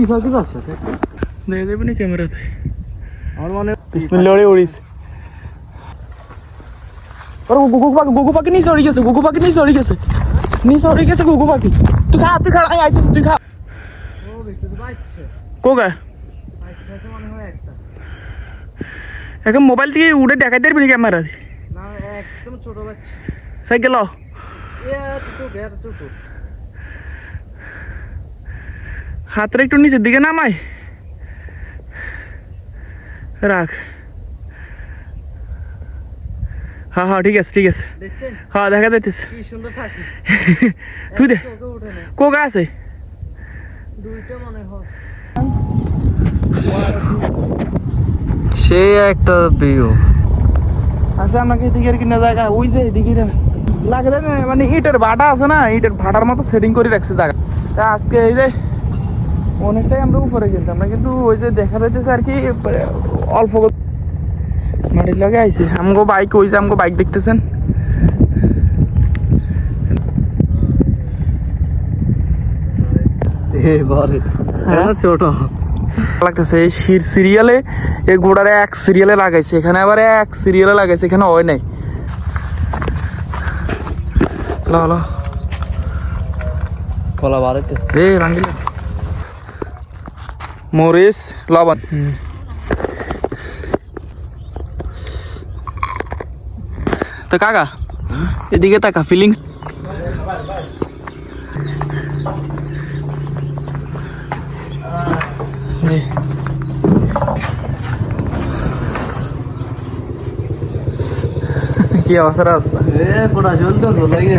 কি ফাঁকি পাচ্ছে দেখে দেবে না ক্যামেরাতে আমার মনে বিসমিল্লাহ রে উড়িস আরে গুগু পাখি গুগু পাখি নিচে উড়ে গেছে গুগু পাখি নিচে উড়ে গেছে। নিচে উড়ে গেছে গুগু পাখি। তুই খা তুই খা তুই খা। কোগা? মনে হয় এখন মোবাইল থেকে উড়ে দেখাই দেবে ক্যামেরা না একদম ছোট বাচ্চা। সাইকেল এ হাতটা একটু নিচের দিকে নামাই। রাখ। হ্যাঁ হ্যাঁ ঠিক আছে ঠিক আছে। হ্যাঁ দেখা যাইতেছে। কি সুন্দর পাখি তুই দে উঠে আছে? দুইটা মনে হয়। সে একটা ভিউ আচ্ছা আমাকে এদিকে কিনা জায়গা ওই যে এদিকে লাগে না মানে ইটের ভাটা আছে না ইটের ভাটার মতো সেটিং করে রাখছে জায়গা। তা আজকে এই যে অনেকটাই আমরা উপরে গেছিলাম না কিন্তু ওই যে দেখা যাইতেছে আর কি অল্প মাটির লগে আইছে। আমগো বাইক ওই যে আমগো বাইক দেখতেছেন? হ্যাঁ? ছোট। লাগতেছে এই সিরিয়ালে এই গোড়ারে এক সিরিয়ালে লাগাইছে এখানে আবার এক সিরিয়ালে লাগাইছে এখানে হয় নাই। ল ল। কলা বাড়িতে এ ভাঙ্গিল মরিচ লবণ তো কাকা এদিকে তাকা ফিলিংস কি অবস্থা রাস্তা এ পোড়া চলতো তো লাগে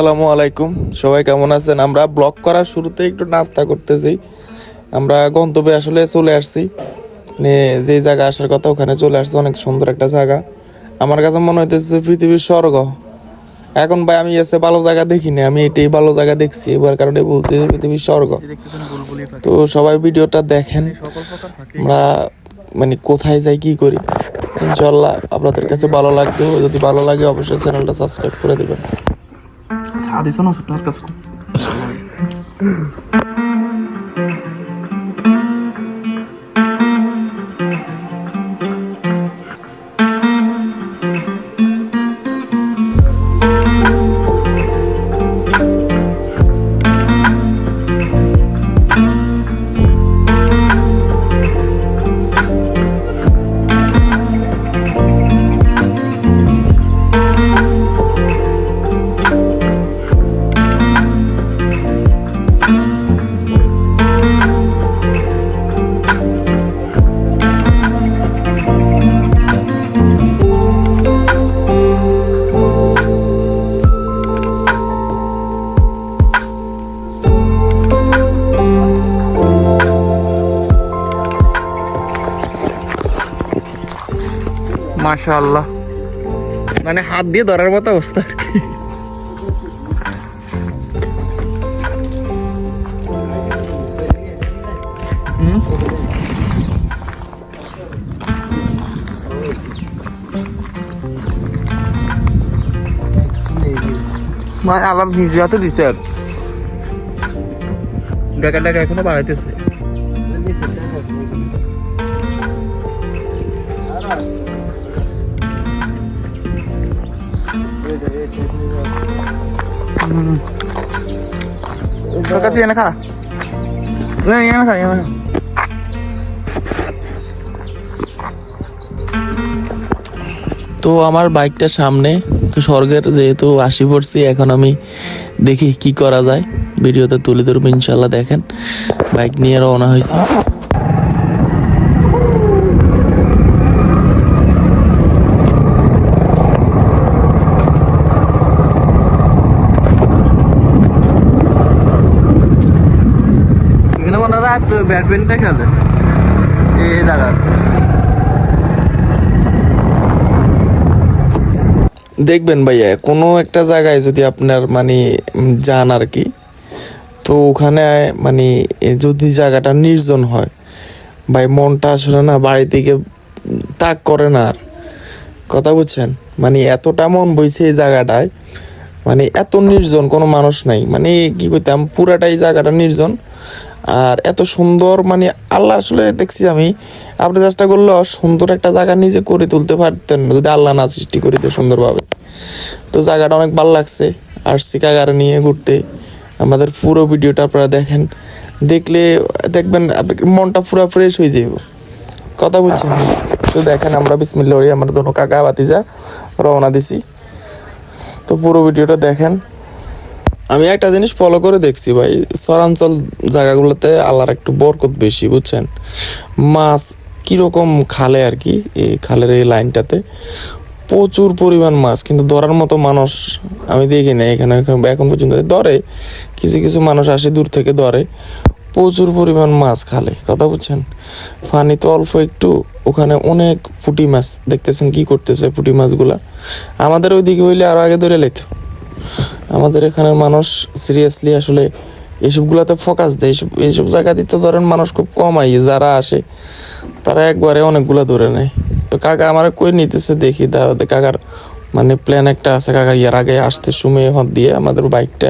আসসালামু আলাইকুম। সবাই কেমন আছেন? আমরা ব্লগ করার শুরুতে একটু নাস্তা করতেছি। আমরা গন্তব্যে আসলে চলে আসছি। যে জায়গা আসার কথা ওখানে চলে আসছে, অনেক সুন্দর একটা জায়গা। আমার কাছে মনে হইতেছে পৃথিবীর স্বর্গ। এখন ভাই আমি এসে ভালো জায়গা দেখিনি আমি এটাই ভালো জায়গা দেখছি, এবার কারণে বলছি পৃথিবীর স্বর্গ। তো সবাই ভিডিওটা দেখেন। আমরা মানে কোথায় যাই, কি করি? ইনশাল্লাহ আপনাদের কাছে ভালো লাগবে। যদি ভালো লাগে অবশ্যই চ্যানেলটা সাবস্ক্রাইব করে দেবেন। সাদিস না ছোট্টার কাছে মাশাআল্লাহ। মানে হাত দিয়ে ধরার মতো অবস্থা। আলাম নিজে হাতে দিছে আর। টাকা টাকা এখনও বাড়াইতেছে। তুই এনে খারা এনে খারা এনে তো আমার বাইকটা সামনে, তো স্বর্গের যেহেতু আসি পড়ছি, এখন আমি দেখি কি করা যায়। ভিডিওতে তুলে ধরবো ইনশাল্লাহ দেখেন। বাইক নিয়ে রওনা হয়েছে এখানে মনে হয় রাত ব্যাডমিন্টন খেলে? এই জায়গা দেখবেন ভাইয়া, কোনো একটা জায়গায় যদি আপনার মানে যান আর কি, তো ওখানে মানে যদি জায়গাটা নির্জন হয়, ভাই মনটা আসলে না বাড়ি থেকে তাক করে না আর। কথা বুঝছেন? মানে এতটা মন বইছে এই জায়গাটায় মানে এত নির্জন কোনো মানুষ নাই। মানে কি করতাম পুরাটাই জায়গাটা নির্জন। আর এত সুন্দর মানে আল্লাহ আসলে দেখছি আমি, আপনি চেষ্টা করলে সুন্দর একটা জায়গা নিজে করে তুলতে পারতেন যদি আল্লাহ না সৃষ্টি করিতে সুন্দরভাবে। তো জায়গাটা অনেক ভালো লাগছে, আর শিকাগারে নিয়ে ঘুরতে। আমাদের পুরো ভিডিওটা আপনারা দেখেন, দেখলে দেখবেন মনটা পুরো ফ্রেশ হয়ে যাবে কথা বলছেন তো দেখেন আমরা বিসমিল্লা আমরা দোনো কাকা বাতিজা রওনা দিছি। তো পুরো ভিডিওটা দেখেন। আমি একটা জিনিস ফলো করে দেখছি ভাই শহরাঞ্চল জায়গাগুলোতে আল্লাহর একটু বরকত বেশি, বুঝছেন? মাছ কীরকম খালে আর কি, এই খালের এই লাইনটাতে প্রচুর পরিমাণ মাছ, কিন্তু ধরার মতো মানুষ আমি দেখি না এখানে, এখন- পর্যন্ত ধরে, কিছু কিছু মানুষ আসে দূর থেকে ধরে, প্রচুর পরিমাণ মাছ খালে, কথা বুঝছেন? পানি তো অল্প একটু, ওখানে অনেক পুঁটি মাছ, দেখতেছেন কি করতেছে পুঁটি মাছগুলা? আমাদের ওইদিকে হইলে আরও আগে ধরে লেত আমাদের এখানের মানুষ সিরিয়াসলি আসলে এসবগুলাতে ফোকাস দেয়। এইসব এইসব জায়গাতে তো ধরেন মানুষ খুব কম আই যারা আসে তারা একবারে অনেকগুলা ধরে নেয়। তো কাকা আমার কই নিতেছে দেখি দাদা কাকার মানে প্ল্যান একটা আছে। কাকা ইয়ার আগে আসতে সময় হাত দিয়ে আমাদের বাইকটা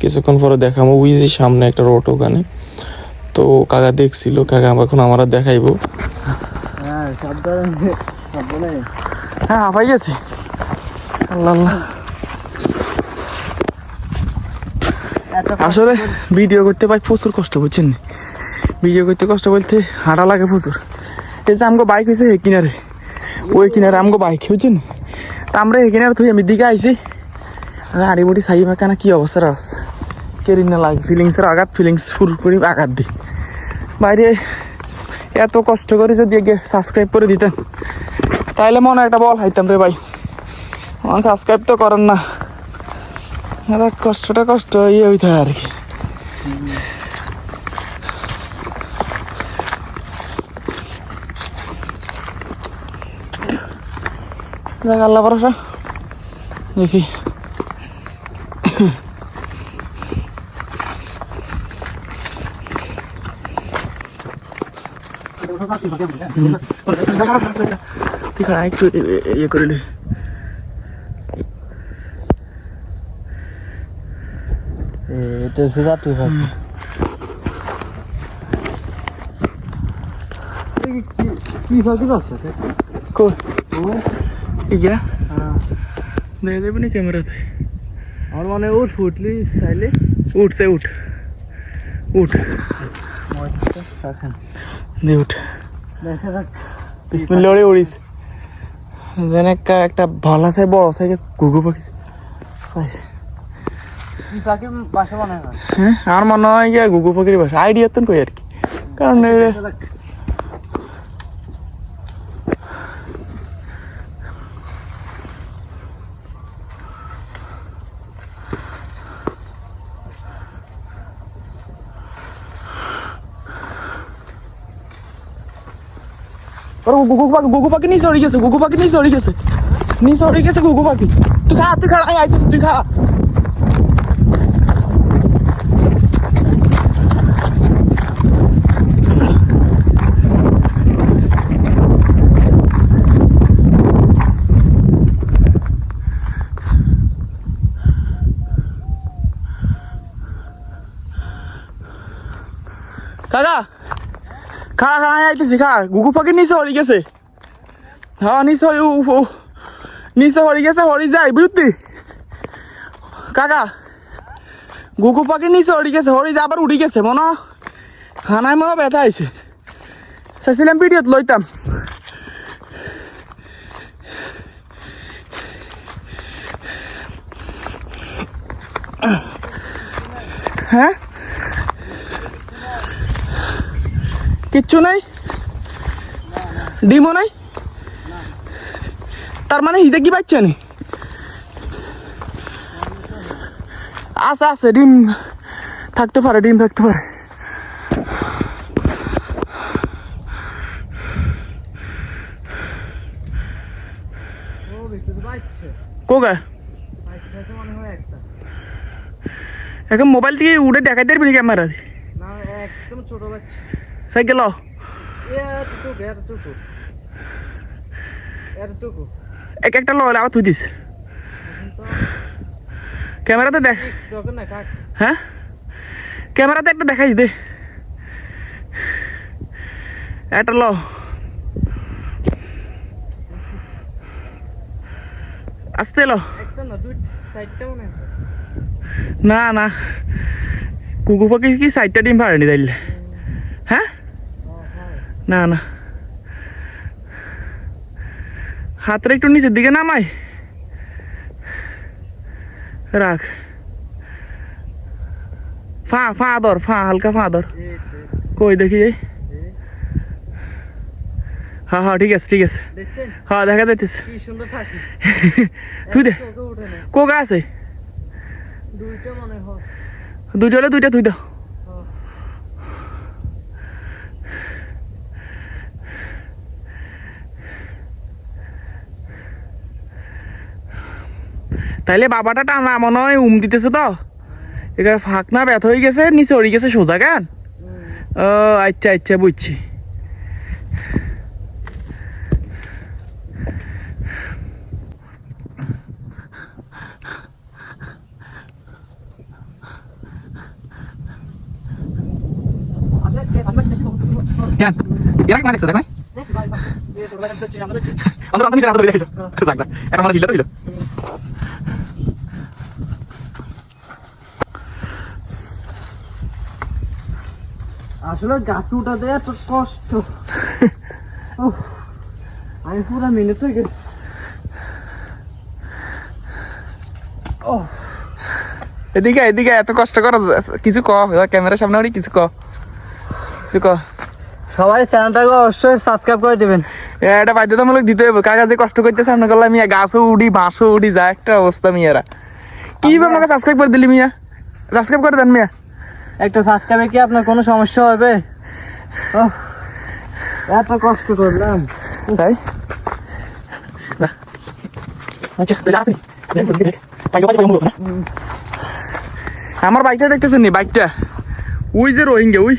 কিছুক্ষণ পরে দেখাবো ওই যে সামনে একটা রোড ওখানে। তো কাকা দেখছিল কাকা এখন আমরা দেখাইবো। হ্যাঁ হ্যাঁ পাই গেছি আল্লাহ আল্লাহ। আসলে ভিডিও করতে ভাই প্রচুর কষ্ট, বুঝছেন ভিডিও করতে কষ্ট বলতে হাঁটা লাগে প্রচুর। এই যে আমগো বাইক হয়েছে কিনারে। ওই কিনারে আমগো বাইক বুঝছেন তা আমরা এই কিনারে তুই আমি দিকে আইছি। আড়ি মুড়ি সাই মাখানা কি অবস্থা আছে কেরিন না লাগে ফিলিংসের আঘাত ফিলিংস পুরোপুরি আঘাত দিই বাইরে এত কষ্ট করে যদি আগে সাবস্ক্রাইব করে দিতেন, তাইলে মনে একটা বল হাইতাম রে ভাই। সাবস্ক্রাইব তো করেন না। দাদা কষ্টটা কষ্ট ইয়ে হইতে আর কি। দেখ আল্লাহ ভরসা। দেখি। ঠিক আছে একটু ইয়ে করে এটা সিধা ঠিক আছে কি ফাঁকি করছে কই? ইয়া দিয়ে দেবে নি ক্যামেরাতে। আমার মনে উঠ ফুটলি চাইলে। উঠ সে উঠ। উঠ। দে উঠ। দেখা বিসমিল্লা করে উড়িস। যেন একটা ভালো আছে বড় সাইজে ঘুঘু পাখি। পাইছে। কি ফাঁকি বাসা বানায় না হ্যাঁ আমার মনে হয় গিয়া ঘুঘু পাখির বাসা আইডিয়া তো কই আর কি? কারণ এ- ওর গুগু পাখি গুগু পাখি নিচে চড়ি গেছে, গুগু পাখি নিচে চড়ি গেছে। নিচে হয়ে গেছে ঘুঘু পাখি। তুই খা তুই খা, আয় আইতেছি তুই কাকা। খা খা, আয়, আইতেছি, খা। ঘুঘু পাখি নিচে হরি গেছে। হ্যাঁ নিচে হরি নিচে হরি গেছে, হরি যায় বুঝতি কাকা গুগু পাখি নিচে হরি গেছে, হরি যা আবার উড়ি গেছে, মনে হানায় মনে ব্যথা আইছে। চাইছিলাম ভিডিওত লইতাম। কিচ্ছু নাই? ডিমও নাই? তার মানে হিতে কি পাচ্ছে নি? আছে আছে, ডিম থাকতে পারে, ডিম থাকতে পারে। কোকা? এখন মোবাইল থেকে উঠে দেখাই দেবে ক্যামেরা না একদম ছোট বাচ্চা সাইকেল এক একটা লো, আবার তুই দিস। ক্যামেরাতে দেখ। হ্যাঁ? ক্যামেরাতে একটা দেখাই দে। একটা ল। আসতে লো। না না। কুকু পাখি কি সাইডটা ডিম পারেনি তাইলে? না না হাতটা একটু নিচের দিকে নামাই রাখ ফা ফা ধর ফা হালকা ফা ধর কই দেখি এই হ্যাঁ হ্যাঁ ঠিক আছে ঠিক আছে দেখছেন হ্যাঁ দেখা যাইতেছে কি সুন্দর পাখি তুই দে চোখে ওঠে না কোকা আছে দুইটা মনে হয় দুইটা হলে দুইটা তুই দাও হ্যাঁ। তাইলে বাবাটা টানা মনে হয় উম দিতেছে তো। এখানে ফাঁক না ব্যথা হয়ে গেছে নিচে ওড়ি গেছে সোজা গান ও আচ্ছা আচ্ছা বুঝছি। কেন? এরা কি মানে দেখছ দেখ নাই? আমরা তো নিজের হাতে দেখেছ? যাক যাক এটা মানে হিলে তো হিলো আসলে গাছ উঠাতে এত কষ্ট। আমি পুরো মিনিট হয়ে গেছি। এদিকে এদিকে এত কষ্ট কর কিছু ক ক্যামেরার সামনে ওড়ি কিছু ক কিছু ক। সবাই চ্যানেলটাকে অবশ্যই সাবস্ক্রাইব করে দিবেন। এ, এটা বাধ্যতামূলক দিতে হবে কাকা যে কষ্ট করতেছে সামনে করলাম মিয়া গাছও উড়ি বাঁশও উড়ি যা একটা অবস্থা মিয়ারা। কি আমাকে সাবস্ক্রাইব করে দিলি মিয়া? সাবস্ক্রাইব করে দেন মিয়া। একটা সাবস্ক্রাইবে কি আপনার কোনো সমস্যা হবে এত কষ্ট করলাম তাই। আচ্ছা? আমার বাইকটা দেখতেছেন নি বাইকটা ওই যে রোহিঙ্গা ওই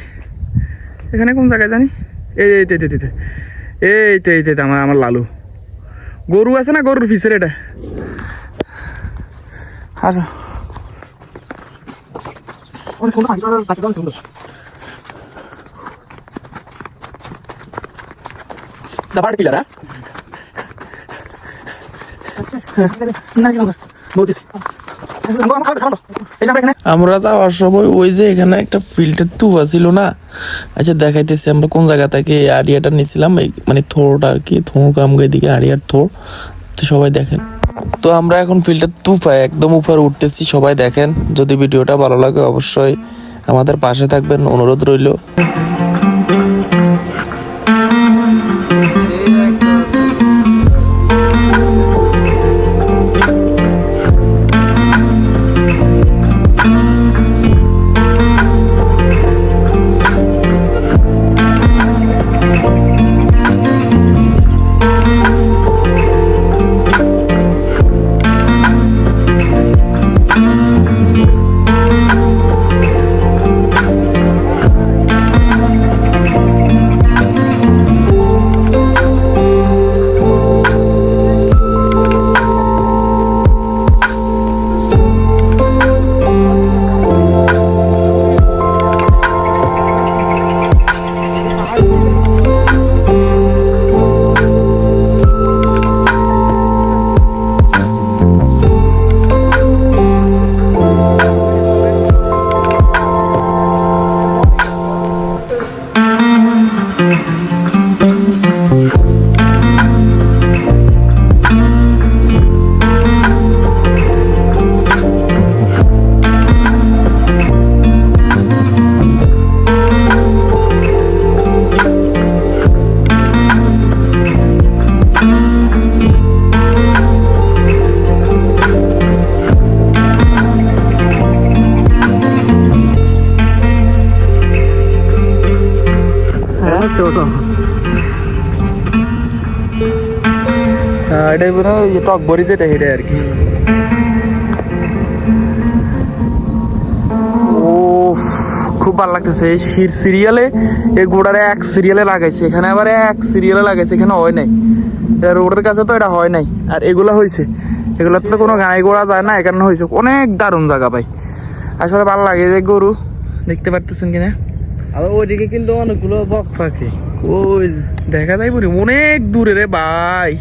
এখানে কোন জায়গায় জানি এই তো এই তো, তো, আমার আমার লালু গরু আছে না গরুর ফিসের এটা আসো আমরা যাওয়ার সময় ওই যে এখানে একটা ফিল্টার তুয়া ছিল না? আচ্ছা দেখাইতেছি আমরা কোন জায়গা থেকে এই আড়িয়াটা নিয়েছিলাম মানে থোড়টা আর কি থোড় কামগে এদিকে আড়িয়ার থোড় তো সবাই দেখেন। তো আমরা এখন ফিল্টার তুফায় একদম উপরে উঠতেছি, সবাই দেখেন। যদি ভিডিওটা ভালো লাগে অবশ্যই আমাদের পাশে থাকবেন, অনুরোধ রইল। টক বড়ি যেটা হেঁটে আর কি। ও খুব ভালো লাগতেছে। এই সিরিয়ালে এই গোড়ারে এক সিরিয়ালে লাগাইছে। এখানে আবার এক সিরিয়ালে লাগাইছে। এখানে হয় নাই। রোডের কাছে তো এটা হয় নাই। আর এগুলা হয়েছে এগুলোতে তো কোনো গাড়ি ঘোড়া যায় না এখানে হয়েছে অনেক দারুণ জায়গা ভাই। আসলে ভালো লাগে যে গরু। দেখতে পারতেছেন কিনা? আবার ওইদিকে কিন্তু অনেকগুলো বক পাখি ওই দেখা যায় বলি অনেক দূরে রে ভাই।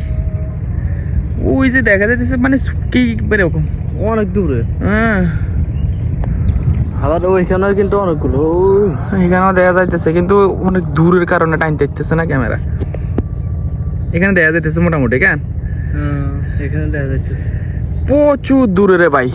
ওই যে দেখা যাইতেছে মানে কি এরকম অনেক দূরে। হ্যাঁ। আবার ওইখানেও কিন্তু অনেকগুলো এখানেও দেখা যাইতেছে কিন্তু অনেক দূরের কারণে টাইম দেখতেছে না ক্যামেরা। এখানে দেখা যাইতেছে মোটামুটি কেন? হ্যাঁ, এখানে দেখা যাইতেছে। প্রচুর দূরে রে ভাই।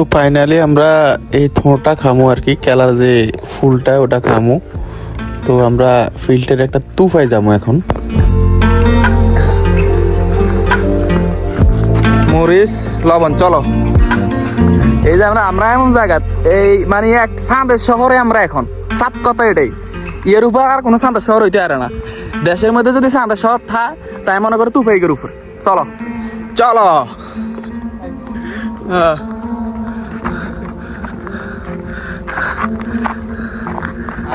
তো ফাইনালি আমরা এই থোঁটা খামো আর কি কেলার যে ফুলটা ওটা খামো। তো আমরা ফিল্টের একটা তুফাই যাব এখন। মরিচ লবণ, চলো। এই যে আমরা আমরা এমন জায়গা, এই মানে এক চাঁদের শহরে আমরা এখন। সাত কথা এটাই। এর উপর আর কোনো চাঁদের শহর হইতে পারে না। দেশের মধ্যে যদি চাঁদের শহর থা, তাই মনে করে তুফাইকের উপর। চলো। চলো। আহ।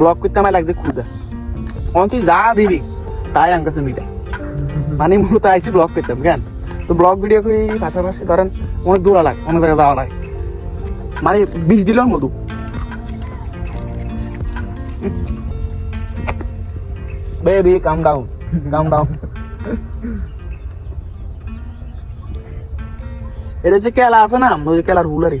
ব্লক করতে আমার লাগছে ক্ষুদা অন তুই যা দিবি, তাই আমার কাছে মিটা। মানে মূলত আইসি ব্লগ করতাম, কেন? তো ব্লগ ভিডিও করি পাশাপাশি, ধরেন অনেক দূর লাগে অনেক জায়গায় যাওয়া লাগে মানে বিষ দিলাম মধু। Baby come down come down এটা যে কেলা আছে না ওই কেলার হুলারি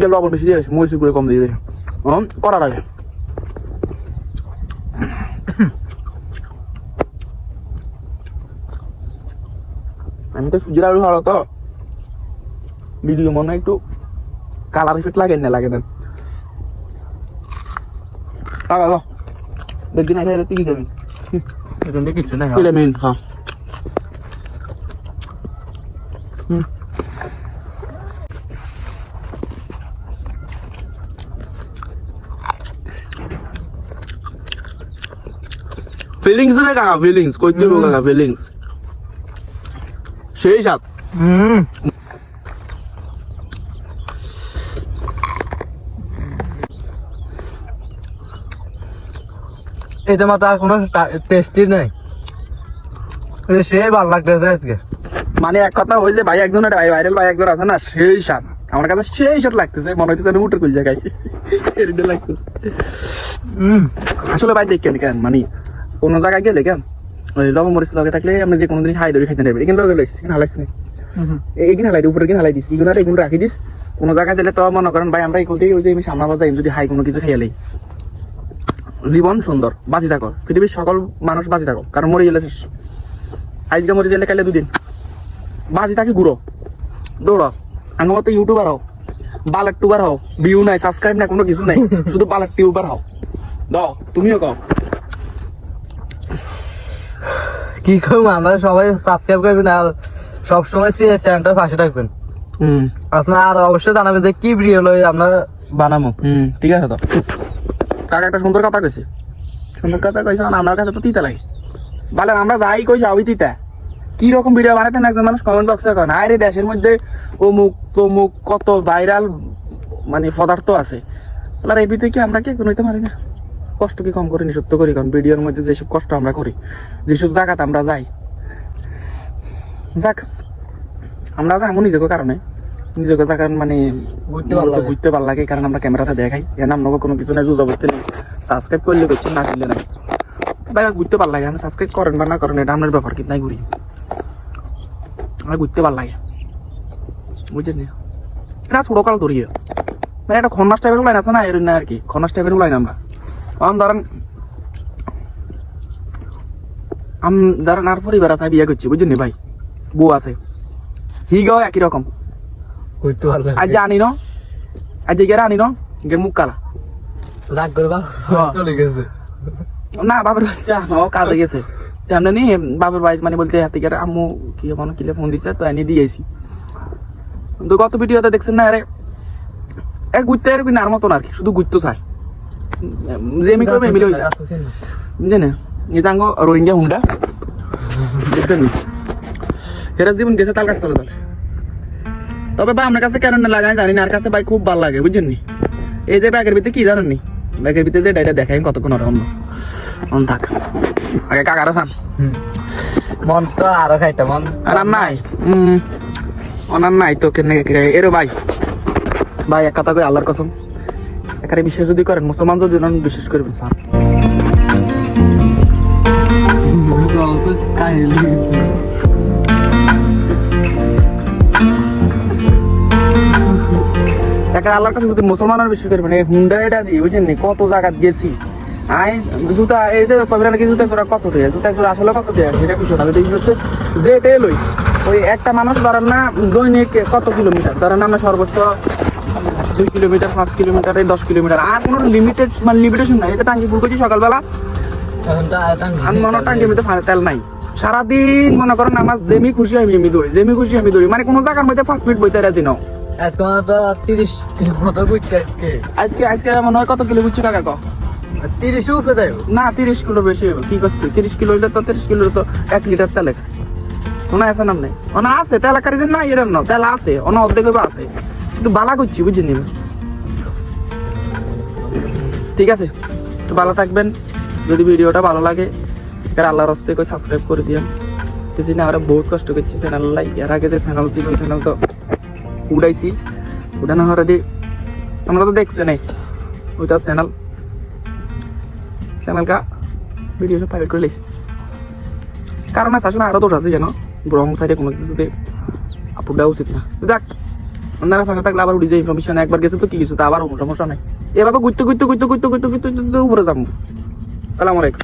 গেল লবণ বেশি দিয়ে মরিচ করে কম দিয়ে দিয়েছে। করার আগে। আমি তো সুজির আলু ভালো তো। ভিডিও মনে হয় একটু কালার ইফেক্ট লাগে না লাগে না। টাকা দেখবি না খাইলে তুই কি খাবি? কিছু এটা মেন হ্যাঁ। ফিলিংস রে কাকা ফিলিংস কই দেবো কাকা ফিলিংস সেই সাত হুম। এটা মতো আর কোনো টেস্টি নেই। সে ভালো লাগতেছে আজকে। মানে এক কথা হইলে ভাই একজন ভাই ভাইরাল ভাই একজন আছে না সেই সাত আমার কাছে সেই সাত লাগতেছে মনে হইতেছে আমি উঠে কুল জায়গায় লাগতেছে। হুম। আসলে ভাই দেখেন কেন মানে কোনো জায়গায় গেলে কেন ওই লবণ মরিচ লগে থাকলে আমরা যে কোনো দিন হাই ধরে খাইতে নেবে এখানে লগে লইছি এখানে হালাইছি না এইখানে হালাই উপরে কিনে হালাই দিস এগুলো এগুলো রাখি দিস। কোনো জায়গায় গেলে তো মনে করেন ভাই আমরা এই কোথায় ওই যে আমি সামনা বাজাই যদি হাই কোনো কিছু খাইয়ালাই জীবন সুন্দর বাঁচি থাকো। পৃথিবীর সকল মানুষ বাঁচি থাকো কারণ মরে গেলে শেষ। আজকে মরে গেলে কালে দুদিন। বাঁচি থাকি ঘুরো দৌড়ো আমার মতো ইউটিউবার হও। বালার টুবার হও। ভিউ নাই সাবস্ক্রাইব নাই কোনো কিছু নাই। শুধু বালার টিউবার হও। দাও তুমিও কও কি করব আমরা সবাই সাবস্ক্রাইব করবেন আর সবসময় চ্যানেলটা পাশে রাখবেন হুম। আপনার আর অবশ্যই জানাবেন যে কি ভিডিও লই আমরা বানাবো। হুম ঠিক আছে তো। কাকা একটা সুন্দর কথা কইছে। সুন্দর কথা কইছে মানে আমার কাছে তো তিতা লাগে। বলেন আমরা যাই কইছি ওই তিতা। কি রকম ভিডিও বানাতেন একজন মানুষ কমেন্ট বক্সে কন আরে দেশের মধ্যে অমুক তমুক কত ভাইরাল মানে পদার্থ আছে। তাহলে এই ভিতরে কি আমরা কি একজন হইতে পারি না? কষ্ট কি কম করিনি সত্য করি কারণ ভিডিওর মধ্যে যেসব কষ্ট আমরা করি যেসব জায়গাতে আমরা যাই যাক আমরা যাব নিজেকে কারণে। নিজেকে জায়গার মানে ঘুরতে ভালো লাগে। বুঝতে ভালো লাগে কারণ আমরা ক্যামেরাতে দেখাই। এর নাম নগো কোনো কিছু না জুজ অবস্থা নেই। সাবস্ক্রাইব করলে করছেন না করলে নাই ভাই ঘুরতে ভালো লাগে। আমি সাবস্ক্রাইব করেন বা না করেন এটা আপনার ব্যাপার কিন্তু নাই ঘুরি। আমার ঘুরতে ভালো লাগে। বুঝছেন নি? এটা ছোটকাল ধরিয়ে। মানে একটা খন্নাস টাইপের লাইন আছে না এর না আর কি? খন্নাস টাইপের লাইন আমরা। আম ধরেন আম ধরেন আর পরিবার আছে বিয়ে করছি বুঝছেন নি ভাই? বউ আছে। হি গাও একই রকম। আজ যে আনি ন আজ যে গেরা আনি ন গের মুখ কালা। রাগ করবা? হ্যাঁ। চলে গেছে। না বাবার বাচ্চা ও কাজে গেছে। তেমনি নি বাবার বাড়ি মানে বলতে হাতে গেলে আম্মু কি মনে কিলে ফোন দিছে তো এনে দিয়েছি তো গত ভিডিওতে দেখছেন না আরে এ ঘুরতে আর কি নার মতন আর কি শুধু ঘুরতে চায়। আমি করবে এমনি হয়ে যায় বুঝলেন না? এটা আঙ্গ রোহিঙ্গা হুন্ডা। দেখছেন এটা জীবন গেছে তার কাছে তাহলে তবে ভাই আপনার কাছে কেন না লাগাই জানি না আর কাছে ভাই খুব ভালো লাগে বুঝছেন এই যে ব্যাগের ভিতরে কি জানেন নি? ব্যাগের ভিতরে যে ডাইটা দেখাই কতক্ষণ আর অন্য অন থাক। আগে কাকারা সান মন তো আরও মন আর নাই। উম অনার নাই তো কেন এরো ভাই। ভাই এক কথা কই আল্লাহর কসম। এখানে বিশ্বাস যদি করেন, মুসলমান যদি নন, বিশ্বাস করবেন, স্যার। একটা আল্লাহর কাছে যদি মুসলমানের বিশ্বাস করবেন, এই হুন্ডা এটা দিয়ে বুঝছেন কত জায়গা গেছি। আই, জুতা, এই যে কবিরা নাকি জুতা জোড়া কত দেয়? জুতা জোড়া আসলে কত দেয়? সেটা বিষয় না এই হচ্ছে যে লই ওই একটা মানুষ ধরেন না দৈনিক কত কিলোমিটার? ধরেন আমরা সর্বোচ্চ দুই কিলোমিটার পাঁচ কিলোমিটার এই দশ কিলোমিটার। আর কোনো লিমিটেড মানে লিমিটেশন নাই। এই যে টাঙ্কি ফুল করছি সকালবেলা আমি মনে টাঙ্কির মধ্যে তেল নাই। সারাদিন মনে করেন আমার জেমি খুশি আমি এমনি দৌড়ি জেমি খুশি আমি দৌড়ি। মানে কোনো জায়গার মধ্যে পাঁচ মিনিট বইতে রাজি নাও। আজকে আজকে। মনে হয় কত কিলো বুঝছি টাকা ক? তিরিশ উপরে দেয় না তিরিশ কিলো বেশি কি করছি? তিরিশ কিলো হইলে তো তিরিশ কিলো তো এক লিটার তেল খায় কোনো আছে নাম নেই। আছে যে না এরম না। তেল আছে ওনা অর্ধেক আছে। কিন্তু বালা করছি বুঝে নিবে ঠিক আছে, তো ভালো থাকবেন। যদি ভিডিওটা ভালো লাগে এর আল্লাহর হস্তে করে সাবস্ক্রাইব করে দিয়েন। করতেছি না আমরা বহুত কষ্ট করছি চ্যানেল লাই। এর আগে যে চ্যানেল ছিল চ্যানেল তো উড়াইছি। উড়ানো হওয়ার আগে আমরা তো দেখছি নাই, ওইটা চ্যানেল চ্যানেলটা ভিডিও সব প্রাইভেট করে লেছি। কারণ আসলে আরও দোষ আছে যেন রং সাইডে কোনো কিছুতে দেওয়া উচিত না। যাক। ফাঁকা থাকলে আবার ইনফরমেশন একবার গেছে তো কি কিছু তো আবার সমস্যা নাই। এভাবে গুইতে গুইতে গুইতে গুইতে গুইতে ঘুরতে উপরে যাব। সালাম আলাইকুম।